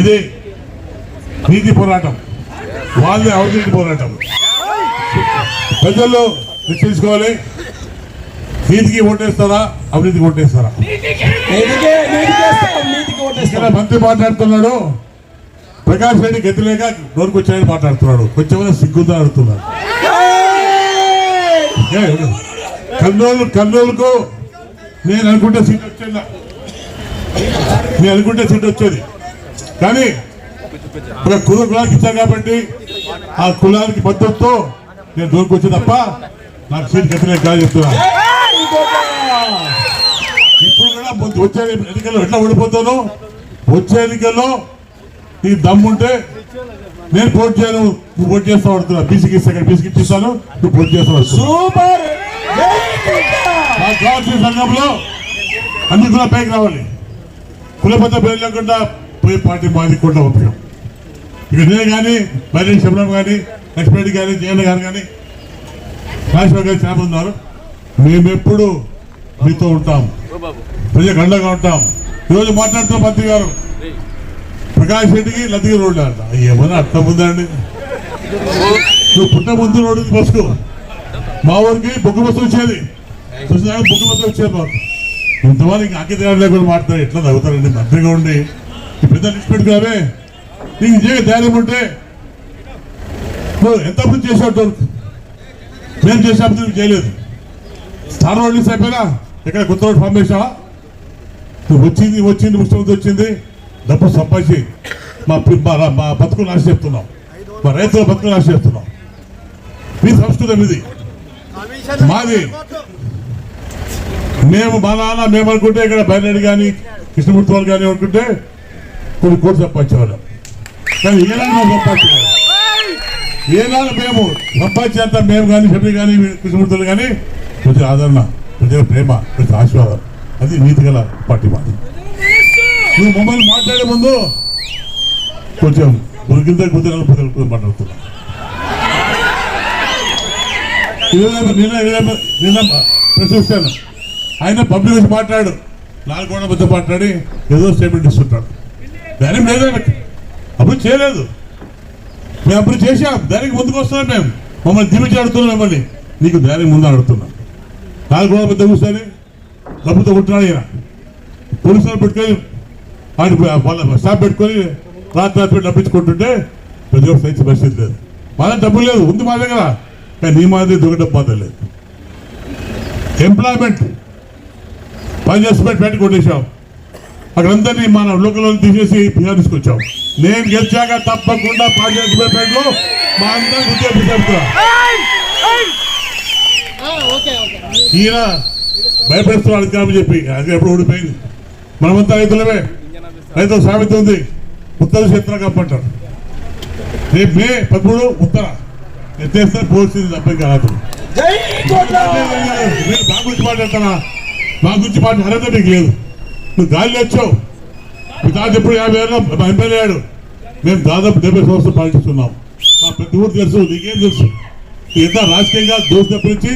ఇది నీతి పోరాటం. వాళ్ళది అవినీతి పోరాటం. ప్రజల్లో నిశ్చయించుకోవాలి నీతికి ఓటేస్తారా? అవినీతికి ఓటేస్తారా? ఇక్కడ మంత్రి మాట్లాడుతున్నాడు. ప్రకాష్ రెడ్డి గతిలేక నోరుకు వచ్చాయని మాట్లాడుతున్నాడు. కొంచెం సిగ్గుందా అడుగుతున్నాడు. కర్నూలు కర్నూలుకు నేను అనుకుంటే సీట్ వచ్చేది. నేను అనుకుంటే సీట్ వచ్చేది. కానీ ఒక కుల కులానికి ఇచ్చా కాబట్టి ఆ కులానికి మద్దతుతో నేను దూరకు వచ్చి తప్ప నాకు సీట్ గతిలేక కాదు చెప్తున్నా ఇప్పుడు కూడా వచ్చే ఎన్నికల్లో ఎట్లా ఓడిపోతాను వచ్చే ఎన్నికల్లో నీ దమ్ముంటే నేను పోటీ చేయను నువ్వు పోటీ చేస్తా పడుతున్నా. బీసీకి సెకండ్ బీసీకి ఇచ్చిస్తాను నువ్వు పోటీ చేస్తా పడుతున్నా. సూపర్! కావాల్సిన సంఘంలో అన్ని కూడా పైకి రావాలి. కులపత పేరు లేకుండా పోయి పార్టీ మాది కూడా ఉపయోగం ఇక నేను కానీ మరి శబరం కానీ లక్ష్మణ్ కానీ జయన్ గారు కానీ రాజశేఖర్ గారు చాలా ఉన్నారు. మేమెప్పుడు మీతో ఉంటాం. ప్రజలకు అండగా ఉంటాం. ఈరోజు మాట్లాడుతున్న మంత్రి గారు ప్రకాష్ రెడ్డికి లతికి రోడ్డు అంట. ఏమన్నా అర్థం ఉందండి అండి? నువ్వు పుట్ట ముందు రోడ్డు బస్సు మా ఊరికి బొగ్గు బస్సు వచ్చేది. చూసిన బొగ్గు బస్సు వచ్చేది మాకు. ఇంకా అంకిత లేకుండా మాట్లాడు ఎట్లా తగ్గుతారండి? మంత్రిగా ఉండి ఈ పెద్ద లిస్ట్ నీకు నిజంగా ధైర్యం ఉంటే ఎంత అభివృద్ధి చేసావు మేము చేసే అభివృద్ధి నువ్వు చేయలేదు. స్టార్ రోడ్ లిస్ట్ అయిపోయినా ఇక్కడ కొత్త రోడ్ ఫామ్ నువ్వు వచ్చింది వచ్చింది ముఖ్యమంత్రి వచ్చింది డబ్బు సంపాదించి మా మా మా బతుకులు నాశ చెప్తున్నాం మా రైతుల బతుకులు నాశ చెప్తున్నాం మీ సంస్కృతం ఇది మాది. మేము మా నాన్న మేము అనుకుంటే ఇక్కడ బయలుదేరి కానీ కృష్ణమూర్తి వాళ్ళు కానీ అనుకుంటే కొన్ని కోట్లు సంపాదించేవాళ్ళం. కానీ ఏనాడు మేము సంపాదించలేదు? ఏనాడు మేము సంపాదించేంత మేము కానీ షబీ కానీ కృష్ణమూర్తులు కానీ కొంచెం ఆదరణ ప్రజల ప్రేమ కొంచెం ఆశీర్వాదం. అది నీతి గల పార్టీ మాది. నువ్వు మమ్మల్ని మాట్లాడే ముందు కొంచెం గురికింద కుదిరలు కుదిరలు మాట్లాడుతున్నా నిన్న నిన్న ప్రశ్నిస్తాను ఆయన పబ్లిక్ నుంచి మాట్లాడు. నాలుగు గోడ మధ్య మాట్లాడి ఏదో స్టేట్మెంట్ ఇస్తుంటాడు. దాని లేదు అప్పుడు చేయలేదు. మేము అప్పుడు చేసాం దానికి ముందుకు వస్తున్నాం మేము. మమ్మల్ని దిమించి అడుగుతున్నాం మిమ్మల్ని. నీకు దానికి ముందు అడుగుతున్నాం నాలుగు గోడ పెద్ద కూర్చొని డబ్బుతో కొట్టినాడు ఈయన. పోలీసులు పెట్టుకొని ఆయన వాళ్ళ స్టాప్ పెట్టుకొని రాత్రి రాత్రి డబ్బించుకుంటుంటే ప్రతి ఒక్క సైన్స్ పరిస్థితి లేదు. మా డబ్బు డబ్బులు లేదు ఉంది మా దగ్గర. కానీ నీ మాది దొంగ డబ్బు మాత్రం లేదు. ఎంప్లాయ్మెంట్ పని చేసి పెట్టి కొట్టేశాం. అక్కడందరినీ మన లోకల్ తీసేసి బిహార్ తీసుకొచ్చాం. నేను గెలిచాక తప్పకుండా పార్టీలో మా అందరికి ఉద్యోగం చెప్తా. ఈయన భయపడుతున్నాడు అధికారం చెప్పి అది ఎప్పుడు ఓడిపోయింది. మనమంతా రైతులమే. రైతుల సామెత ఉంది. ఉత్తర క్షేత్రం కప్పంటారు రేపు మే పదమూడు ఉత్తర. ఎత్తేస్తే పోల్సింది తప్ప ఇంకా రాదు. మా గురించి మాట్లాడతానా మా గురించి మాట అర్హత నీకు లేదు. నువ్వు గాలి వచ్చావు. మీ తాత ఎప్పుడు యాభై ఏళ్ళ మా ఎమ్మెల్యే అయ్యాడు మేము దాదాపు డెబ్బై సంవత్సరాలు పాటిస్తున్నాం మా ప్రతి ఊరు తెలుసు నీకేం తెలుసు? ఎంత రాజకీయంగా దోషి తప్పించి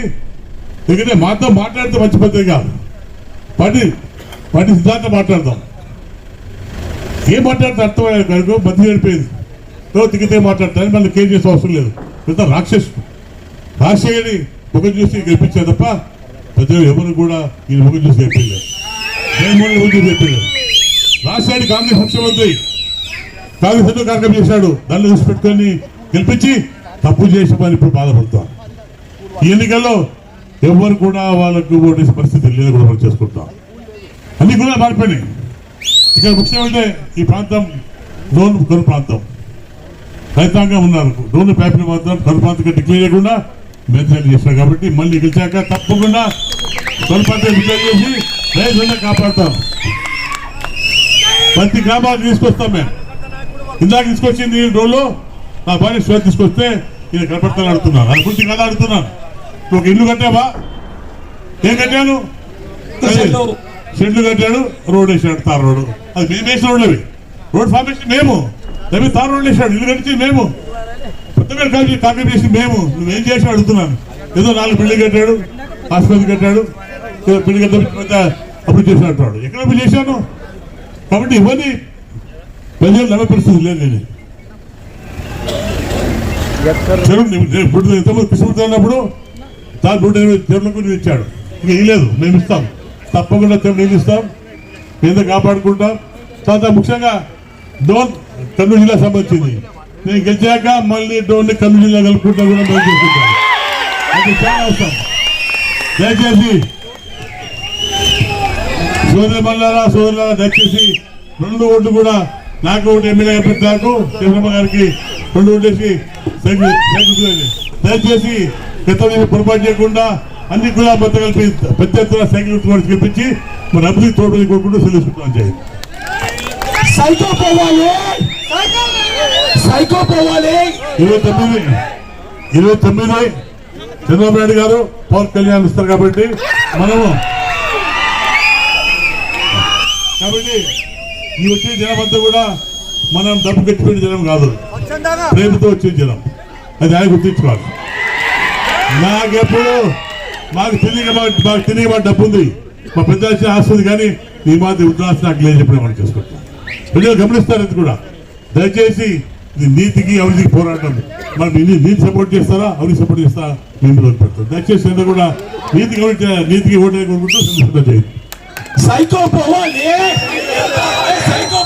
ఎందుకంటే మాతో మాట్లాడితే మంచి పద్ధతి కాదు. పార్టీ పార్టీ సిద్ధాంతం మాట్లాడదాం. ఏం మాట్లాడితే అర్థమయ్యారు కనుక మధ్య గడిపోయింది రోజు దిగితే మాట్లాడతాను మళ్ళీ కేర్ చేసే అవసరం లేదు. పెద్ద రాక్షసు. రాజశేఖరి ముఖం చూసి గెలిపించే తప్ప ప్రజలు ఎవరు కూడా ఈయన ముఖం చూసి గెలిపించారు జగన్మోహన్ ముఖం చూసి రాష్ట్రానికి రాజశేఖరి కాంగ్రెస్ ముఖ్యమంత్రి కాంగ్రెస్ కార్యక్రమం చేశాడు. దాన్ని చూసి పెట్టుకొని గెలిపించి తప్పు చేసామని ఇప్పుడు బాధపడతాం. ఈ ఎన్నికల్లో ఎవరు కూడా వాళ్ళకు ఓటేసే పరిస్థితి లేదు కూడా మనం చేసుకుంటాం. అన్ని కూడా మారిపోయినాయి. ఇక్కడ ముఖ్యమంటే ఈ ప్రాంతం లోన్ కొను ప్రాంతం. రైతాంగం ఉన్నారు. లోన్ ప్యాపిని మాత్రం కొను ప్రాంతంగా డిక్లేర్ చేయకుండా మెయింటైన్ చేశారు కాబట్టి మళ్ళీ గెలిచాక తప్పకుండా కొను ప్రాంతం డిక్లేర్ చేసి రైతులను కాపాడుతాం. ప్రతి గ్రామాలకు తీసుకొస్తాం మేము. ఇందాక తీసుకొచ్చింది ఈ రోజులో నా భార్య శ్వేత తీసుకొస్తే ఈయన కనపడతాను అడుగుతున్నాను అది గురించి కదా అడుగుతున్నాను. ఒక ఇల్లు కట్టావా? ఏం కట్టాను. షెడ్లు కట్టాడు రోడ్ వేసాడు తార్ రోడ్ అది మేము వేసిన రోడ్లు అవి రోడ్ ఫార్మేషన్ మేము. దాని తార్ రోడ్ వేసాడు ఇల్లు కట్టించి మేము. కొత్తగా కలిసి కాంగ్రెస్ చేసి మేము. నువ్వేం చేసావు అడుగుతున్నాను. ఏదో నాలుగు బిల్డింగ్ కట్టాడు హాస్పిటల్ కట్టాడు. ఏదో బిల్డింగ్ కట్టాడు పెద్ద చేసినట్టు ఎక్కడ అభివృద్ధి చేశాను కాబట్టి ఇవన్నీ ప్రజలు నవ్వే పరిస్థితి లేదు నేను. ఇప్పుడు ఇంతకుముందు కృష్ణమూర్తి అన్నప్పుడు తాను నూట ఇరవై చెరువులకు నీళ్ళు ఇచ్చాడు. ఇంకా ఇవ్వలేదు మేము ఇస్తాం. తప్పకుండా చెరువు నీళ్ళు ఇస్తాం. మీద కాపాడుకుంటాం? తర్వాత ముఖ్యంగా డోన్ కర్నూలు జిల్లా సంబంధించింది. నేను గెలిచాక మళ్ళీ డోన్ కర్నూలు జిల్లా కలుపుకుంటా కూడా మేము చేసుకుంటాం. అది చాలా అవసరం. దయచేసి సోదరి మల్లారా సోదరులారా దయచేసి రెండు ఓట్లు కూడా నాకు ఒకటి ఎమ్మెల్యే నాకు చంద్రబాబు గారికి రెండు ఓట్లేసి. దయచేసి గతంలో పొరపాటు చేయకుండా అన్ని కూడా మధ్య కలిపి పెద్ద ఎత్తున సైకిల్ గెలిపించి మన అభివృద్ధి తోడు కోరుకుంటూ సెలవుకుంటాం చేయండి సైకో పోవాలి. సైకో పోవాలి. ఇరవై తొమ్మిది ఇరవై తొమ్మిది చంద్రబాబు నాయుడు గారు పవన్ కళ్యాణ్ ఇస్తారు కాబట్టి మనము కాబట్టి ఈ వచ్చే జనం అంతా కూడా మనం డబ్బు కట్టిపోయిన జనం కాదు. ప్రేమతో వచ్చే జనం. అది ఆయన గుర్తించుకోవాలి. నాకెప్పుడు మాకు తెలియక మాకు తెలియక మా డబ్బు ఉంది. మా పెద్ద ఆస్తుంది కానీ ఈ మాది ఉద్రాసి నాకు లేదు చెప్పిన మనం చేసుకుంటాం. ప్రజలు గమనిస్తారు ఇది కూడా. దయచేసి ఇది నీతికి అవినీతికి పోరాటం. మనం నీతి సపోర్ట్ చేస్తారా అవినీతి సపోర్ట్ చేస్తారా మేము పెడతాం. దయచేసి కూడా నీతికి నీతికి ఓటే కొనుక్కుంటూ సంతోషంగా చేయండి సైకో పోవాలి సైకో